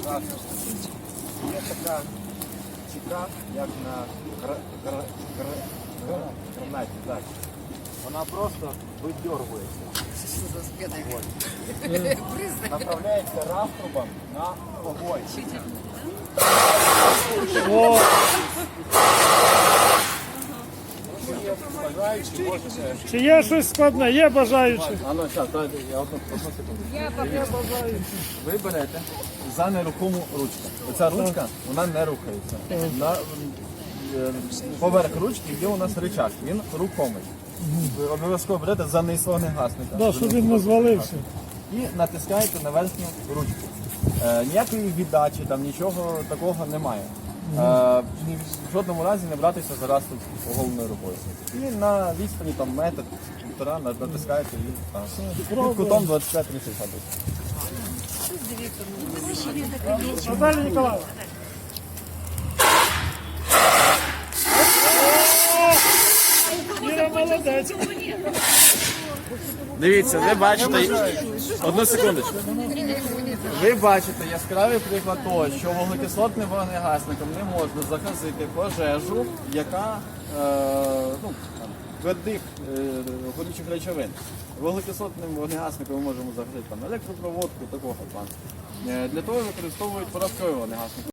газу. Є така чека, як на гра- гра- гра- гра- гранаті. Так. Вона просто видьоргується. От. Направляється раструбом на вогонь. О, Чи є щось складне? Є бажаючі. А ну, зараз, я одну, одну секунду. Ви берете за нерухому ручку. Оця ручка, вона не рухається. На, е, поверх ручки є у нас рычаг, він рухомий. Ви обов'язково берете за низ вогнегасника. Да, щоб він не звалився. І натискаєте на верхню ручку. Е, ніякої віддачі, там нічого такого немає. Е, ні в жодному разі не братися зараз тут головною рукою. І на відстані там метр, півтора натискаєте і там, під кутом 25-30 градусів. Дивіться, ви бачите, одну секундочку. Ви бачите яскравий приклад того, що вуглекислотним вогнегасником не можна загасити пожежу, яка е, ну, твердих е, горючих речовин. Вуглекислотним вогнегасником ми можемо загасити там, електропроводку, такого плану. Е, Для того використовують порошковий вогнегасник.